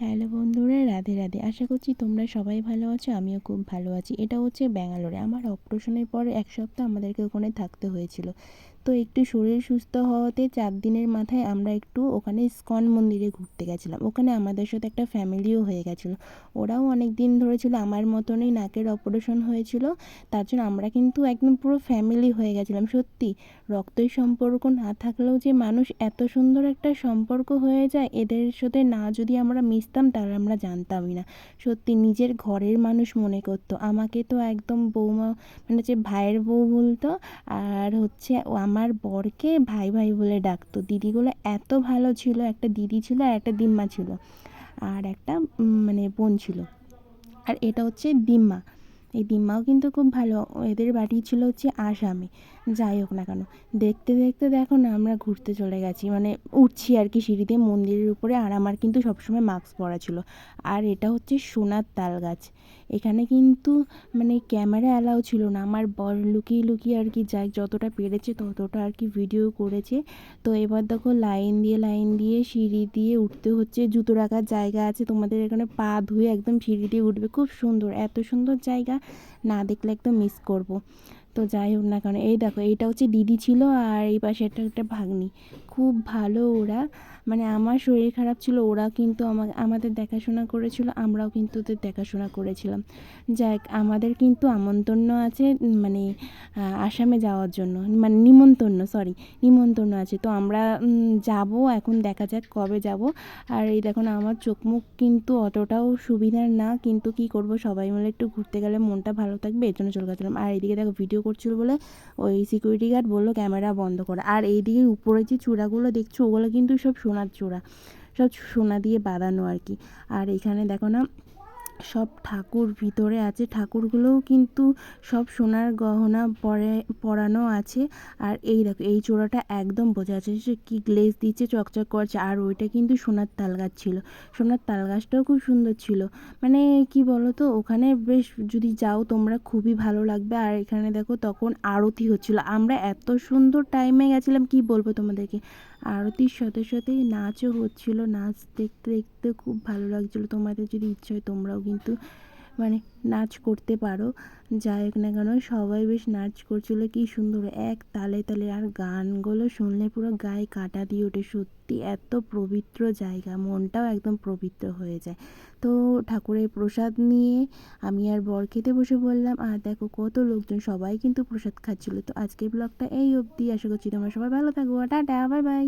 Hello বন্ধুরা, রাধে রাধে। আশা করছি তোমরা সবাই ভালো আছো, আমিও খুব ভালো আছি। এটা হচ্ছে ব্যাঙ্গালোরে। আমার অপারেশনের পর এক সপ্তাহ আমাদেরকে ওখানে থাকতে হয়েছিল। তো একটু শরীর সুস্থ হওয়াতে চার দিনের মাথায় আমরা একটু ওখানে ইস্কন মন্দিরে ঘুরতে গেছিলাম। ওখানে আমাদের সাথে একটা ফ্যামিলিও হয়ে গেছিল। ওরাও অনেক দিন ধরে ছিল, আমার মতনই নাকের অপারেশন হয়েছিল। তার জন্য আমরা কিন্তু একদম পুরো ফ্যামিলি হয়ে গেছিলাম, সত্যি। রক্তের সম্পর্ক না থাকলেও যে মানুষ এত সুন্দর একটা সম্পর্ক হয়ে যায়, এদের সাথে না যদি আমরা মিশতাম তাহলে আমরা জানতামই না। সত্যি, নিজের ঘরের মানুষ মনে করতো। আমাকে তো একদম বৌমা মানে হচ্ছে ভাইয়ের বউ বলতো। আর হচ্ছে আমার বরকে ভাই ভাই বলে ডাকতো। দিদিগুলো এত ভালো ছিল, একটা দিদি ছিল আর একটা দিম্মা ছিল। আর একটা মানে বোন ছিল। আর এটা হচ্ছে দিম্মা। এই দিম্মাও কিন্তু খুব ভালো। এদের বাড়ি ছিল হচ্ছে আসামে। যাই হোক না কেন, দেখতে দেখতে দেখো না আমরা ঘুরতে চলে গেছি। মানে উঠছি আর কি সিঁড়িতে মন্দিরের উপরে আর আমার কিন্তু সবসময় মাস্ক পরা ছিল। আর এটা হচ্ছে সোনার তাল গাছ। এখানে কিন্তু মানে ক্যামেরা অ্যালাউ ছিল না। আমার বর লুকিয়ে লুকিয়ে আর কি যাই, যতটা পেরেছে ততটা আর কি ভিডিও করেছে। তো এবার দেখো লাইন দিয়ে লাইন দিয়ে সিঁড়ি দিয়ে উঠতে হচ্ছে। জুতো রাখার জায়গা আছে। তোমাদের এখানে পা ধুয়ে একদম সিঁড়ি দিয়ে উঠবে। খুব সুন্দর, এত সুন্দর জায়গা। না দেখলে একদম মিস করব। তো যাই হোক না কারণ এই দেখো এইটা হচ্ছে দিদি ছিল আর এই পাশে একটা একটা ভাগ্নি। খুব ভালো ওরা। মানে আমার শরীর খারাপ ছিল, ওরা কিন্তু আমা, আমাদের দেখাশোনা করেছিল, আমরাও কিন্তু ওদের দেখাশোনা করেছিলাম। যাক, আমাদের কিন্তু আমন্ত্রণ আছে মানে আসামে যাওয়ার জন্য। মানে নিমন্ত্রণ সরি নিমন্ত্রণ আছে। তো আমরা যাব, এখন দেখা যাক কবে যাব। আর এই দেখুন, আমার চোখ মুখ কিন্তু অতটাও সুবিধার না, কিন্তু কি করব, সবাই মিলে একটু ঘুরতে গেলে মনটা ভালো থাকবে, এর জন্য চলে গেছিলাম। আর এইদিকে দেখো ভিডিও করছিল বলে ওই সিকিউরিটি গার্ড বলল, ক্যামেরা বন্ধ করে। আর এইদিকে উপরে যে চূড়াগুলো দেখছ, ওগুলো কিন্তু সব সোনার চূড়া সব সোনা দিয়ে বাঁধানো আর কি। আর এখানে দেখো না সব ঠাকুর ভিতরে আছে। ঠাকুরগুলোও কিন্তু সব সোনার গহনা পরে, পরানো আছে। আর এই দেখো, এই চূড়াটা একদম বোঝা যাচ্ছে যে কী গ্লেজ দিচ্ছে, চকচক করছে। আর ওইটা কিন্তু সোনার তাল গাছ ছিল। সোনার তাল গাছটাও খুব সুন্দর ছিল। মানে কি বলো তো ওখানে বেশ যদি যাও তোমরা খুবই ভালো লাগবে। আর এখানে দেখো তখন আরতি হচ্ছিল। আমরা এত সুন্দর টাইমে গেছিলাম, কি বলব তোমাদেরকে? আরতির সাথে সাথেই নাচও হচ্ছিল। নাচ দেখতে দেখতে খুব ভালো লাগছিল। তোমাদের যদি ইচ্ছা হয় তোমরাও কিন্তু মানে নাচ করতে পারো। যাই হোক না কেন, সবাই বেশ নাচ করছিল, কি সুন্দর। এক তালে তালে আর গানগুলো শুনলে পুরো গায়ে কাটা দিয়ে ওঠে। সত্যি এত পবিত্র জায়গা, মনটাও একদম পবিত্র হয়ে যায়। তো ঠাকুরের প্রসাদ নিয়ে আমি আর বর খেতে বসে বললাম আর দেখো কত লোকজন, সবাই কিন্তু প্রসাদ খাচ্ছিল। তো আজকের ব্লগটা এই অবধি। আশা করছি তোমরা সবাই ভালো থাকব টাটা, বাই বাই।